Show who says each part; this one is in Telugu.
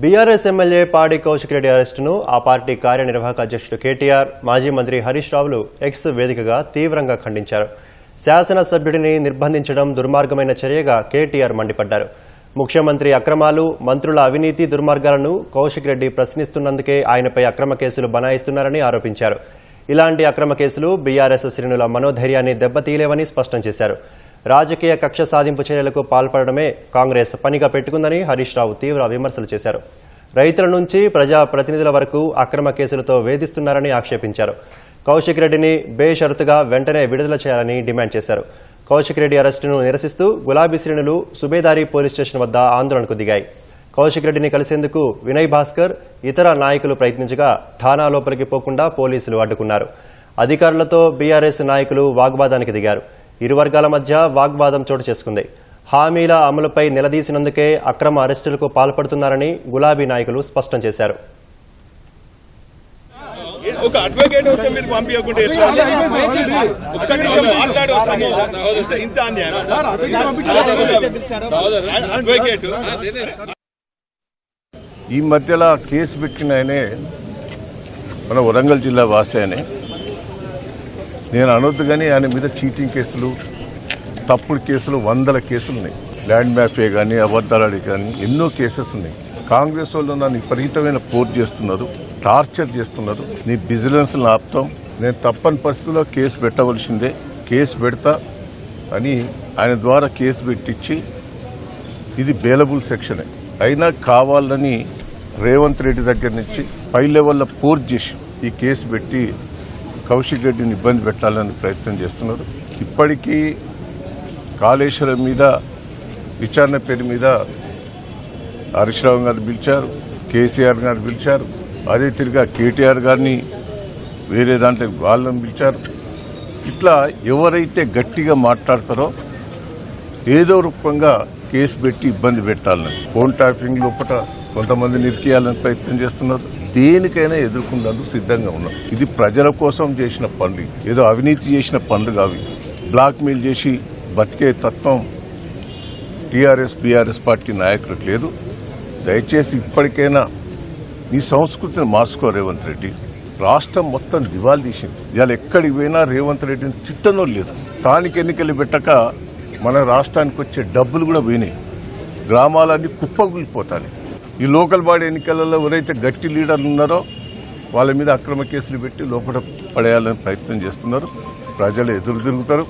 Speaker 1: బీఆర్ఎస్ ఎమ్మెల్యే పాడి కౌశిక్ రెడ్డి అరెస్టును ఆ పార్టీ కార్యనిర్వాహక అధ్యక్షుడు కేటీఆర్ మాజీ మంత్రి హరీష్ రావులు ఎక్స్ వేదికగా తీవ్రంగా ఖండించారు. శాసనసభ్యుడిని నిర్బంధించడం దుర్మార్గమైన చర్యగా కేటీఆర్ మండిపడ్డారు. ముఖ్యమంత్రి అక్రమాలు మంత్రుల అవినీతి దుర్మార్గాలను కౌశిక్ రెడ్డి ప్రశ్నిస్తున్నందుకే ఆయనపై అక్రమ కేసులు బనాయిస్తున్నారని ఆరోపించారు. ఇలాంటి అక్రమ కేసులు బీఆర్ఎస్ శ్రేణుల మనోధైర్యాన్ని దెబ్బతీయలేవని స్పష్టం చేశారు. రాజకీయ కక్ష సాధింపు చర్యలకు పాల్పడడమే కాంగ్రెస్ పనిగా పెట్టుకుందని హరీష్ రావు తీవ్ర విమర్శలు చేశారు. రైతుల నుంచి ప్రజా ప్రతినిధుల వరకు అక్రమ కేసులతో వేధిస్తున్నారని ఆక్షేపించారు. కౌశిక్ రెడ్డిని బేషరతుగా వెంటనే విడుదల చేయాలని డిమాండ్ చేశారు. కౌశిక్ రెడ్డి అరెస్టును నిరసిస్తూ గులాబీ శ్రేణులు సుబేదారి పోలీస్ స్టేషన్ వద్ద ఆందోళనకు దిగాయి. కౌశిక్ రెడ్డిని కలిసేందుకు వినయ్ భాస్కర్ ఇతర నాయకులు ప్రయత్నించగా ఠానా లోపలికి పోకుండా పోలీసులు అడ్డుకున్నారు. అధికారులతో బీఆర్ఎస్ నాయకులు వాగ్వాదానికి దిగారు. ఇరు వర్గాల మధ్య వాగ్వాదం చోటు చేసుకుంది. హామీల అమలుపై నిలదీసినందుకే అక్రమ అరెస్టులకు పాల్పడుతున్నారని గులాబీ నాయకులు స్పష్టం చేశారు.
Speaker 2: ఒక అడ్వకేట్ వస్తే మీరు పంపించకుండా మాట్లాడి ఇంత- అన్యాయం. అడ్వకేట్.
Speaker 3: ఈ మధ్యలో కేసు పెట్టిన ఆయనే మన వరంగల్ జిల్లా వాసి ఆయనే. నేను అనొద్దు కానీ ఆయన మీద చీటింగ్ కేసులు తప్పుడు కేసులు వందల కేసులు ఉన్నాయి. ల్యాండ్ మ్యాఫియా కానీ అబద్దాలాడి కానీ ఎన్నో కేసెస్ ఉన్నాయి. కాంగ్రెస్ వాళ్ళు నన్ను విపరీతమైన పోర్ చేస్తున్నారు టార్చర్ చేస్తున్నారు. నీ బిజినెస్ ఆపుతాం నేను తప్పని పరిస్థితుల్లో కేసు పెట్టవలసిందే. కేసు పెడతా అని ఆయన ద్వారా కేసు పెట్టించి ఇది బేలబుల్ సెక్షనే అయినా కావాలని రేవంత్ రెడ్డి దగ్గర నుంచి పై లెవెల్లో పోర్ చేసి ఈ కేసు పెట్టి కౌశిక్ రెడ్డిని ఇబ్బంది పెట్టాలని ప్రయత్నం చేస్తున్నారు. ఇప్పటికీ కాళేశ్వరం మీద విచారణ పేరు మీద హరీష్ రావు గారు పిలిచారు కేసీఆర్ గారు పిలిచారు అదే తిరిగా కేటీఆర్ గారిని వేరే దాంట్లో వాళ్ళని పిలిచారు. ఇట్లా ఎవరైతే గట్టిగా మాట్లాడతారో ఏదో రూపంగా కేసు పెట్టి ఇబ్బంది పెట్టాలని. ఫోన్ ట్యాపింగ్ లోపల కొంతమంది నిరికేయాలని ప్రయత్నం చేస్తున్నారు. దేనికైనా ఎదుర్కొన్నందుకు సిద్ధంగా ఉన్నాం. ఇది ప్రజల కోసం చేసిన పనులు. ఏదో అవినీతి చేసిన పనులు కావి. బ్లాక్ మెయిల్ చేసి బతికే తత్వం టీఆర్ఎస్ బీఆర్ఎస్ పార్టీ నాయకులకు లేదు. దయచేసి ఇప్పటికైనా ఈ సంస్కృతిని మార్చుకో రేవంత్ రెడ్డి. రాష్ట్రం మొత్తం దివాలు తీసింది. ఇవాళ ఎక్కడికి పోయినా రేవంత్ రెడ్డిని తిట్టనో లేదు. స్థానిక ఎన్నికలు పెట్టక మన రాష్ట్రానికి వచ్చే డబ్బులు కూడా పోయినాయి గ్రామాలన్నీ కుప్పకూలిపోతాయి. ఈ లోకల్ బాడీ ఎన్నికలలో ఎవరైతే గట్టి లీడర్లు ఉన్నారో వాళ్ళ మీద అక్రమ కేసులు పెట్టి లోపల పడేయాలని ప్రయత్నం చేస్తున్నారు. ప్రజలు ఎదురు తిరుగుతారు.